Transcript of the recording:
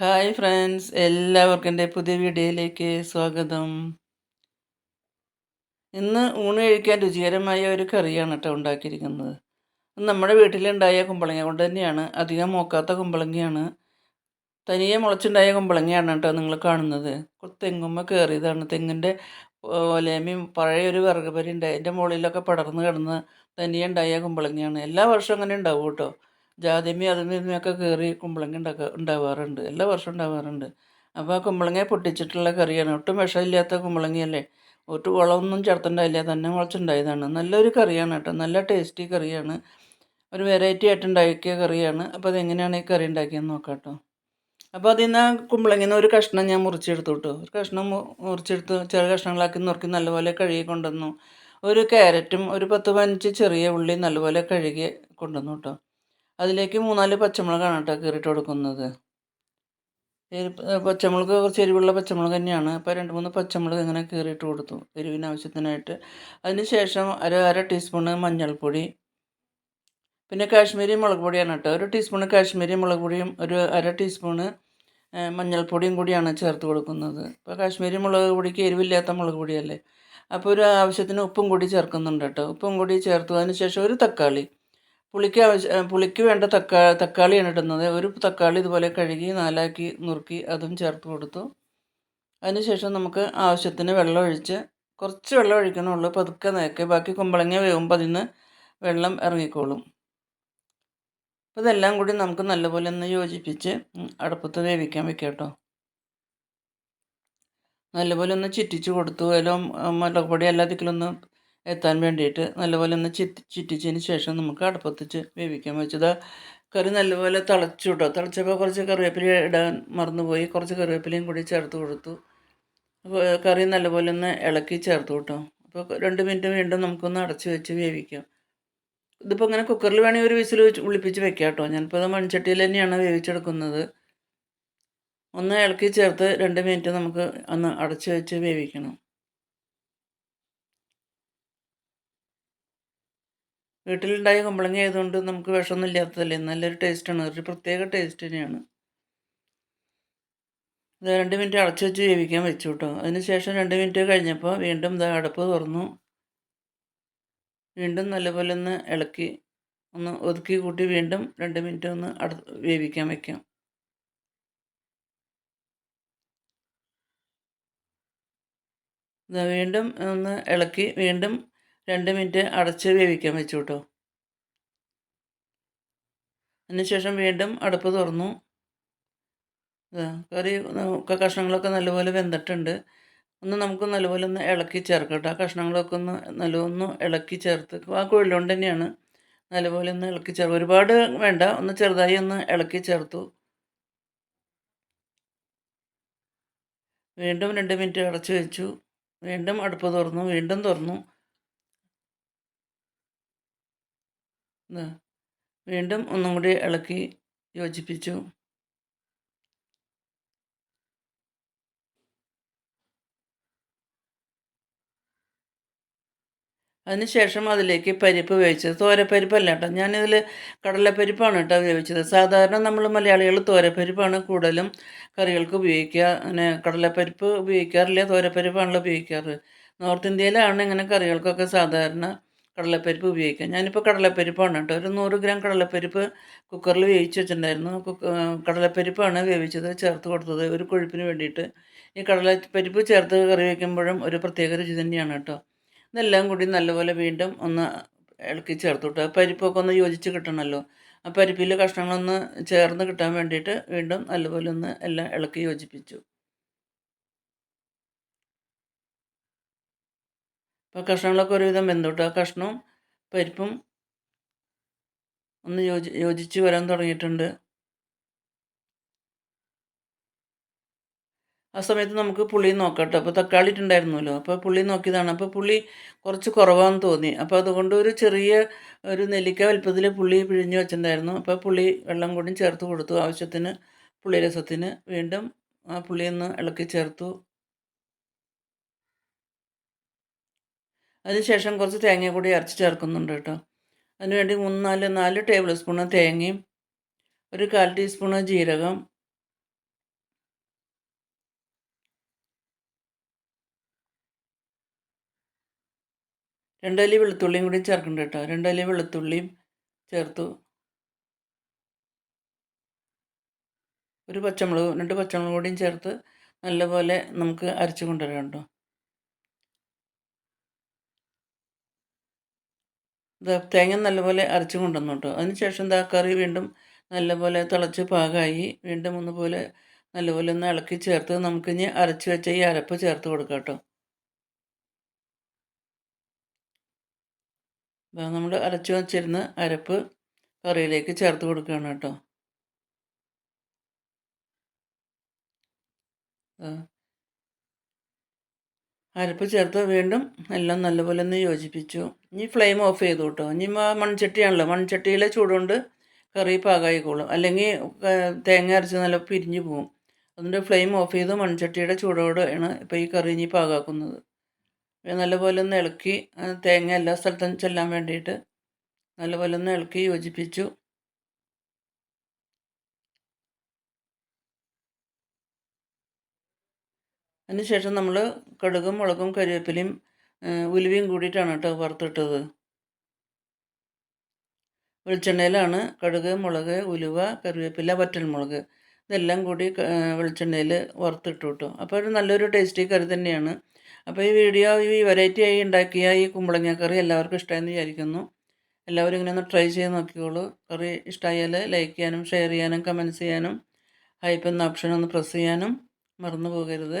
Hi friends എല്ലാവർക്കും എന്റെ പുതിയ വീഡിയോയിലേക്ക് സ്വാഗതം. ഇന്ന് ഊണ് കഴിക്കാൻ രുചികരമായ ഒരു കറിയാണ് കേട്ടോ ഉണ്ടാക്കിയിരിക്കുന്നത്. നമ്മുടെ വീട്ടിലുണ്ടായ കുമ്പളങ്ങ കൊണ്ട് തന്നെയാണ്. അധികം മോക്കാത്ത കുമ്പളങ്ങയാണ്. തനിയെ മുളച്ചുണ്ടായ കുമ്പളങ്ങയാണ് കേട്ടോ നിങ്ങൾ കാണുന്നത്. തെങ്ങുമ്മ കയറിയതാണ്. തെങ്ങിന്റെ ഓലേമയും പഴയ ഒരു വിറകുപരി ഉണ്ട് അതിന്റെ മുകളിലൊക്കെ പടർന്ന് കിടന്ന് തനിയെ ഉണ്ടായ കുമ്പളങ്ങയാണ്. എല്ലാ വർഷവും അങ്ങനെ ഉണ്ടാവും കേട്ടോ. ജാതിമി അതിൽ നിന്നൊക്കെ കയറി കുമ്പളങ്ങ ഉണ്ടാക്കുക ഉണ്ടാവാറുണ്ട്. എല്ലാ വർഷവും ഉണ്ടാവാറുണ്ട്. അപ്പോൾ ആ കുമ്പളങ്ങ പൊട്ടിച്ചിട്ടുള്ള കറിയാണ്. ഒട്ടും വിഷമില്ലാത്ത കുമ്പളങ്ങയല്ലേ? ഒട്ടും വളമൊന്നും ചേർത്തുണ്ടായില്ല തന്നെ മുളച്ചുണ്ടായതാണ്. നല്ലൊരു കറിയാണ് കേട്ടോ. നല്ല ടേസ്റ്റി കറിയാണ്. ഒരു വെറൈറ്റി ആയിട്ട് ഉണ്ടാക്കിയ കറിയാണ്. അപ്പോൾ അതെങ്ങനെയാണ് ഈ കറി ഉണ്ടാക്കിയെന്ന് നോക്കാം കേട്ടോ. അപ്പോൾ അതിൽ നിന്ന് കുമ്പളങ്ങിന്ന് ഒരു കഷ്ണം ഞാൻ മുറിച്ചെടുത്തു കേട്ടോ. ഒരു കഷ്ണം മുറിച്ചെടുത്ത്. ചെറിയ കഷ്ണങ്ങളാക്കി നുറുക്കി നല്ലപോലെ കഴുകി കൊണ്ടുവന്നു. ഒരു ക്യാരറ്റും ഒരു പത്ത് പതിനഞ്ച് ചെറിയ ഉള്ളി നല്ലപോലെ കഴുകി കൊണ്ടുവന്നു കേട്ടോ. അതിലേക്ക് മൂന്നാൽ പച്ചമുളകാണ് കേട്ടോ കീറിയിട്ട് കൊടുക്കുന്നത്. പച്ചമുളക് കുറച്ച് എരിവുള്ള പച്ചമുളക് തന്നെയാണ്. അപ്പോൾ രണ്ട് മൂന്ന് പച്ചമുളക് ഇങ്ങനെ കീറിയിട്ട് കൊടുത്തു. എരിവിന് ആവശ്യത്തിനായിട്ട്. അതിന് ശേഷം അര അര ടീസ്പൂണ് മഞ്ഞൾപ്പൊടി. പിന്നെ കാശ്മീരി മുളക് പൊടിയാണ് കേട്ടോ. ഒരു ടീസ്പൂണ് കാശ്മീരി മുളക് പൊടിയും ഒരു അര ടീസ്പൂണ് മഞ്ഞൾപ്പൊടിയും കൂടിയാണ് ചേർത്ത് കൊടുക്കുന്നത്. ഇപ്പോൾ കാശ്മീരി മുളക് പൊടിക്ക് എരിവില്ലാത്ത മുളക് പൊടിയല്ലേ? അപ്പോൾ ഒരു ആവശ്യത്തിന് ഉപ്പും കൂടി ചേർക്കുന്നുണ്ട് കേട്ടോ. ഉപ്പും കൂടി ചേർത്തു. അതിന് ശേഷം ഒരു തക്കാളി. പുളിക്ക് പുളിക്ക് വേണ്ട തക്കാ തക്കാളിയാണ് ഇടുന്നത്. ഒരു തക്കാളി ഇതുപോലെ കഴുകി നാലാക്കി നുറുക്കി അതും ചേർത്ത് കൊടുത്തു. അതിനുശേഷം നമുക്ക് ആവശ്യത്തിന് വെള്ളം ഒഴിച്ച് കുറച്ച് വെള്ളം ഒഴിക്കണുള്ളൂ. പതുക്കെ നേക്കെ ബാക്കി കുമ്പളങ്ങ വേകുമ്പോൾ അതിന് വെള്ളം ഇറങ്ങിക്കോളും. അപ്പോൾ ഇതെല്ലാം കൂടി നമുക്ക് നല്ലപോലെ ഒന്ന് യോജിപ്പിച്ച് അടുപ്പത്ത് വേവിക്കാൻ വെക്കാം കേട്ടോ നല്ലപോലെ ഒന്ന് ചുറ്റിച്ച് കൊടുത്തു. അതിലും മുളക് പൊടി എല്ലാത്തിലൊന്ന് എത്താൻ വേണ്ടിയിട്ട് നല്ലപോലെ ഒന്ന് ചിറ്റി ചിറ്റിച്ചതിന് ശേഷം നമുക്ക് അടുപ്പത്തിച്ച് വേവിക്കാൻ വെച്ചത്. കറി നല്ലപോലെ തിളച്ചു കേട്ടോ തിളച്ചപ്പോൾ കുറച്ച് കറിവേപ്പില ഇടാൻ മറന്നുപോയി. കുറച്ച് കറിവേപ്പിലയും കൂടി ചേർത്ത് കൊടുത്തു. അപ്പോൾ കറി നല്ലപോലെ ഒന്ന് ഇളക്കി ചേർത്ത് കേട്ടോ അപ്പോൾ രണ്ട് മിനിറ്റ് വീണ്ടും നമുക്കൊന്ന് അടച്ച് വെച്ച് വേവിക്കാം. ഇതിപ്പോൾ അങ്ങനെ കുക്കറിൽ വേണമെങ്കിൽ ഒരു വിസിൽ വെച്ച് ഉള്ളിപ്പിച്ച് വെക്കാം കേട്ടോ ഞാനിപ്പോൾ അത് മൺചട്ടിയിൽ തന്നെയാണ് വേവിച്ചെടുക്കുന്നത്. ഒന്ന് ഇളക്കി ചേർത്ത് രണ്ട് മിനിറ്റ് നമുക്ക് ഒന്ന് അടച്ച് വെച്ച് വേവിക്കണം. വീട്ടിലുണ്ടായ കുമ്പളങ്ങ ആയതുകൊണ്ട് നമുക്ക് വിഷമൊന്നും ഇല്ലാത്തതല്ലേ? നല്ലൊരു ടേസ്റ്റാണ് ഒരു പ്രത്യേക ടേസ്റ്റ് തന്നെയാണ്. ഇത് രണ്ട് മിനിറ്റ് അടച്ചു വെച്ച് വേവിക്കാൻ വെച്ചു കേട്ടോ അതിന് ശേഷം രണ്ട് മിനിറ്റ് കഴിഞ്ഞപ്പോൾ വീണ്ടും ഇതാ അടപ്പ് തുറന്നു. വീണ്ടും നല്ലപോലെ ഒന്ന് ഇളക്കി ഒന്ന് ഒതുക്കി കൂട്ടി വീണ്ടും രണ്ട് മിനിറ്റ് ഒന്ന് അട വേവിക്കാൻ വയ്ക്കാം വെക്കാം വീണ്ടും ഒന്ന് ഇളക്കി വീണ്ടും രണ്ട് മിനിറ്റ് അടച്ച് വേവിക്കാൻ വെച്ചു കേട്ടോ അതിനുശേഷം വീണ്ടും അടുപ്പ് തുറന്നു. കറി കഷ്ണങ്ങളൊക്കെ നല്ലപോലെ വെന്തിട്ടുണ്ട്. ഒന്ന് നമുക്ക് നല്ലപോലെ ഒന്ന് ഇളക്കി ചേർക്കട്ടോ. ആ കഷ്ണങ്ങളൊക്കെ ഒന്ന് നല്ലൊന്ന് ഇളക്കി ചേർത്ത് ആ കുഴലുകൊണ്ട് തന്നെയാണ് നല്ലപോലെ ഒന്ന് ഇളക്കി ചേർ ഒരുപാട് വേണ്ട ഒന്ന് ചെറുതായി ഒന്ന് ഇളക്കി ചേർത്തു. വീണ്ടും രണ്ട് മിനിറ്റ് അടച്ചു വെച്ചു. വീണ്ടും അടുപ്പ് തുറന്നു. വീണ്ടും തുറന്നു. വീണ്ടും ഒന്നും കൂടി ഇളക്കി യോജിപ്പിച്ചു. അതിനുശേഷം അതിലേക്ക് പരിപ്പ് വേവിച്ചത്. തോരപ്പരിപ്പല്ല കേട്ടോ ഞാനിതിൽ കടലപ്പരിപ്പാണ് കേട്ടോ വേവിച്ചത്. സാധാരണ നമ്മൾ മലയാളികൾ തോരപ്പരിപ്പാണ് കൂടുതലും കറികൾക്ക് ഉപയോഗിക്കുക. അങ്ങനെ കടലപ്പരിപ്പ് ഉപയോഗിക്കാറില്ല തോരപ്പരിപ്പാണല്ലോ ഉപയോഗിക്കാറ്. നോർത്ത് ഇന്ത്യയിലാണ് ഇങ്ങനെ കറികൾക്കൊക്കെ സാധാരണ കടലപ്പരിപ്പ് ഉപയോഗിക്കാം. ഞാനിപ്പോൾ കടലപ്പരിപ്പാണ് കേട്ടോ. ഒരു നൂറ് ഗ്രാം കടലപ്പരിപ്പ് കുക്കറിൽ വേവിച്ച് വെച്ചിട്ടുണ്ടായിരുന്നു. കടലപ്പരിപ്പാണ് വേവിച്ചത് ചേർത്ത് കൊടുത്തത്. ഒരു കൊഴുപ്പിന് വേണ്ടിയിട്ട്. ഈ കടലപ്പരിപ്പ് ചേർത്ത് കറി വയ്ക്കുമ്പോഴും ഒരു പ്രത്യേക രുചി തന്നെയാണ് കേട്ടോ. ഇതെല്ലാം കൂടി നല്ലപോലെ വീണ്ടും ഒന്ന് ഇളക്കി ചേർത്ത് വിട്ടു. പരിപ്പൊക്കെ ഒന്ന് യോജിച്ച് കിട്ടണമല്ലോ. ആ പരിപ്പിൽ കഷ്ണങ്ങളൊന്ന് ചേർന്ന് കിട്ടാൻ വേണ്ടിയിട്ട് വീണ്ടും നല്ലപോലെ ഒന്ന് എല്ലാം ഇളക്കി യോജിപ്പിച്ചു. അപ്പോൾ കഷ്ണങ്ങളൊക്കെ ഒരുവിധം വെന്തോട്ട്? ആ കഷ്ണവും പരിപ്പും ഒന്ന് യോജി യോജിച്ച് വരാൻ തുടങ്ങിയിട്ടുണ്ട്. ആ സമയത്ത് നമുക്ക് പുളി നോക്കട്ടോ. അപ്പോൾ തക്കാളി ഇട്ടുണ്ടായിരുന്നല്ലോ അപ്പോൾ പുളി നോക്കിയതാണ്. അപ്പോൾ പുളി കുറച്ച് കുറവാന്ന് തോന്നി. അപ്പോൾ അതുകൊണ്ട് ഒരു ചെറിയ ഒരു നെല്ലിക്ക വലുപ്പത്തിൽ പുളി പിഴിഞ്ഞ് വെച്ചിട്ടുണ്ടായിരുന്നു. അപ്പോൾ പുളി വെള്ളം കൂടി ചേർത്ത് കൊടുത്തു. ആവശ്യത്തിന് പുളിരസത്തിന് വീണ്ടും ആ പുളിയൊന്ന് ഇളക്കി ചേർത്തു. അതിനുശേഷം കുറച്ച് തേങ്ങ കൂടി അരച്ച് ചേർക്കുന്നുണ്ട് കേട്ടോ. അതിനുവേണ്ടി മൂന്ന് നാല് നാല് ടേബിൾ സ്പൂണ് തേങ്ങയും ഒരു കാൽ ടീസ്പൂണ് ജീരകം രണ്ടലി വെളുത്തുള്ളിയും കൂടി ചേർക്കുന്നുണ്ട് കേട്ടോ. രണ്ടലി വെളുത്തുള്ളിയും ചേർത്തു. ഒരു പച്ചമുളക് രണ്ട് പച്ചമുളക് കൂടിയും ചേർത്ത് നല്ലപോലെ നമുക്ക് അരച്ചു കൊണ്ടുവരാം കേട്ടോ. തേങ്ങ നല്ലപോലെ അരച്ച് കൊണ്ടുവന്നു കേട്ടോ. അതിനുശേഷം എന്താ കറി വീണ്ടും നല്ലപോലെ തിളച്ച് പാകമായി വീണ്ടും ഒന്നുപോലെ നല്ലപോലെ ഒന്ന് ഇളക്കി ചേർത്ത് നമുക്കിനി അരച്ച് വെച്ച ഈ അരപ്പ് ചേർത്ത് കൊടുക്കാം കേട്ടോ. നമ്മൾ അരച്ച് വെച്ചിരുന്ന അരപ്പ് കറിയിലേക്ക് ചേർത്ത് കൊടുക്കുകയാണ് കേട്ടോ. അരപ്പ് ചേർത്ത് വീണ്ടും എല്ലാം നല്ലപോലെ ഒന്ന് യോജിപ്പിച്ചു. ഇനി ഫ്ലെയിം ഓഫ് ചെയ്തു കേട്ടോ. ഇനി മൺചട്ടിയാണല്ലോ. മൺചട്ടിയിലെ ചൂടുകൊണ്ട് കറി പാകായിക്കോളും. അല്ലെങ്കിൽ തേങ്ങ അരച്ച് നല്ല പിരിഞ്ഞു പോകും അതുകൊണ്ട് ഫ്ലെയിം ഓഫ് ചെയ്ത് മൺചട്ടിയുടെ ചൂടോടെയാണ് ഇപ്പോൾ ഈ കറി ഇനി പാകാക്കുന്നത്. നല്ലപോലെ ഒന്ന് ഇളക്കി തേങ്ങ എല്ലാ സ്ഥലത്തും ചെല്ലാൻ വേണ്ടിയിട്ട് നല്ലപോലെ ഒന്ന് ഇളക്കി യോജിപ്പിച്ചു. അതിനുശേഷം നമ്മൾ കടുകും മുളകും കരിവേപ്പിലയും ഉലുവയും കൂടിയിട്ടാണ് കേട്ടോ വറുത്തിട്ടത്. വെളിച്ചെണ്ണയിലാണ് കടുക് മുളക് ഉലുവ കറിവേപ്പില വറ്റൽമുളക് ഇതെല്ലാം കൂടി വെളിച്ചെണ്ണയിൽ വറുത്തിട്ടു കേട്ടോ. അപ്പോൾ ഒരു നല്ലൊരു ടേസ്റ്റി കറി തന്നെയാണ്. അപ്പോൾ ഈ വീഡിയോ ഈ വെറൈറ്റി ആയി ഉണ്ടാക്കിയ ഈ കുമ്പളങ്ങ കറി എല്ലാവർക്കും ഇഷ്ടമായെന്ന് വിചാരിക്കുന്നു. എല്ലാവരും ഇങ്ങനെ ഒന്ന് ട്രൈ ചെയ്ത് നോക്കിക്കോളൂ. കറി ഇഷ്ടമായാൽ ലൈക്ക് ചെയ്യാനും ഷെയർ ചെയ്യാനും കമന്റ്സ് ചെയ്യാനും ഹൈപ്പ് എന്ന ഓപ്ഷൻ ഒന്ന് പ്രസ് ചെയ്യാനും മറന്നു പോകരുത്.